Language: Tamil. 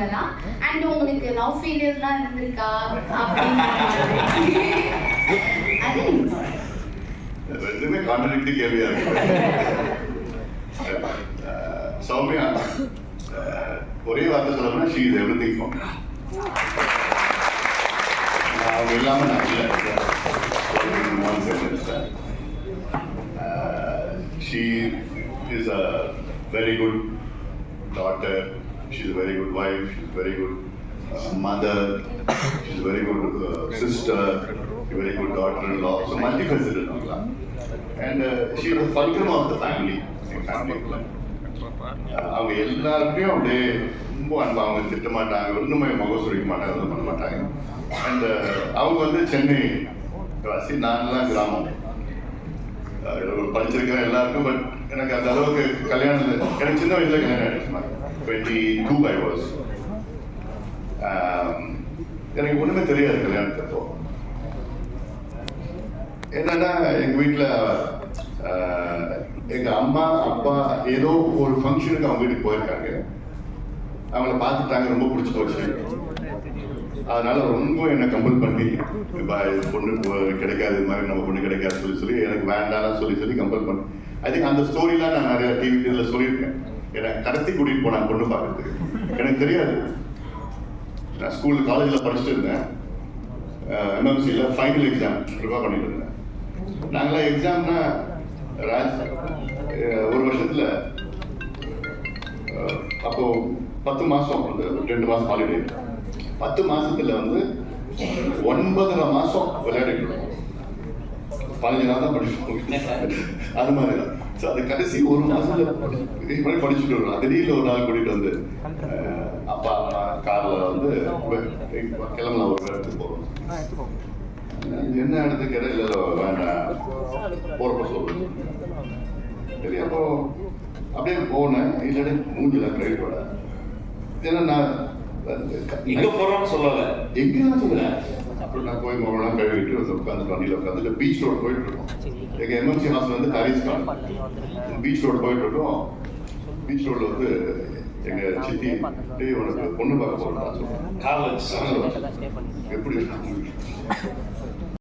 சொல்லலாம் அண்ட் உங்களுக்கு லவ் ஃபெயிலியர்லாம் இருந்திருக்கா? அப்படின்னு அது ரெண்டுமே கான்ட்ரடிக்ட் கேள்வியா இருக்கு. சௌமியா ஒரே வார்த்தை சொல்லணும்னா ஷீ இஸ் எவ்ரி திங் அவங்க இல்லாமல் நான் இல்லை. One sentence she is a very good daughter she is very good wife she is very good mother she is very good sister very good daughter in law so multi facility and she is a fulcrum the family family. அவங்க எல்லாருக்கையும் அப்படியே ரொம்ப அன்பா அவங்க திட்ட மாட்டாங்க ஒன்றுமே முகம் சுழிக்க மாட்டாங்க எதுவும் பண்ண மாட்டாங்க. அண்ட் uh, அவங்க வந்து சென்னை வாசி நான்லாம் கிராமம். படிச்சிருக்கிறேன் எல்லாருக்கும் பட் எனக்கு அந்த அளவுக்கு கல்யாணம் எனக்கு சின்ன வயசுல கல்யாணம் ஆயிடுச்சு டுவெண்ட்டி டூ ஐ வாஸ் எனக்கு ஒண்ணுமே தெரியாது கல்யாணத்தப்போ என்னன்னா எங்க வீட்டுல ஆஹ், எங்க அம்மா அப்பா ஏதோ ஒரு ஃபங்க்ஷனுக்கு அவங்க வீட்டுக்கு போயிருக்காங்க. அவங்கள பார்த்துட்டாங்க ரொம்ப பிடிச்சி போச்சு அதனால ரொம்ப என்னை கம்பல் பண்ணி பொண்ணு கிடைக்காது இது மாதிரி நம்ம பொண்ணு கிடைக்காது சொல்லி சொல்லி எனக்கு வேண்டாம்னு சொல்லி சொல்லி கம்பல் பண்ணி. ஐ திங்க் அந்த ஸ்டோரிலாம் நான் நிறைய டிவி இதில் சொல்லியிருக்கேன். என்னை கடத்தி கூட்டிகிட்டு போனாங்க பொண்ணு பார்க்கறதுக்கு. எனக்கு தெரியாது. நான் ஸ்கூல் காலேஜில் படிச்சுட்டு இருந்தேன். எம்எம்சியில் ஃபைனல் எக்ஸாம் ப்ரிப்பேர் பண்ணிட்டு இருந்தேன். நாங்களாம் எக்ஸாம்னா ராஜ் ஒரு வருஷத்தில் அப்போ பத்து மாதம் ரெண்டு மாதம் ஹாலிடே பத்து மாசத்துல வந்து ஒன்பதரை மாசம் விளையாடிட்டு இருக்கோம். பதினஞ்சு நாள் தான் படிச்சுட்டு அது மாதிரி தான். ஸோ அது கடைசி ஒரு மாசத்துல இதே மாதிரி படிச்சுட்டு வருவோம் திடீர்னு ஒரு நாள் கூட்டிட்டு வந்து அப்பா அம்மா கார்ல வந்து கிளம்பலாம் ஒரு இடத்துக்கு போறோம். இது என்ன இடத்துக்கு கேட்டா இல்ல வேண்டாம் போறப்ப சொல்லு சரி அப்போ அப்படியே போனேன். இல்லடி மூஞ்சில கிரெடிட்டோட ஏன்னா நான் எங்க போறோம்னு சொல்லல. எங்கேயும் சொல்லுவேன் அப்புறம் நான் போய் முகலாம் கழுவிட்டு வந்து உட்காந்து வண்டியில் உட்காந்துட்டு பீச் ரோடு போயிட்டு இருக்கோம். எங்கள் எம்என்சி ஹாஸ்டல் வந்து ஹாரிஸ் கான் பீச் ரோடு போயிட்டு இருக்கோம். பீச் ரோட்ல வந்து எங்க சித்தி டேய் உனக்கு பொண்ணு பார்க்க சொல்றேன். காலேஜ் எப்படி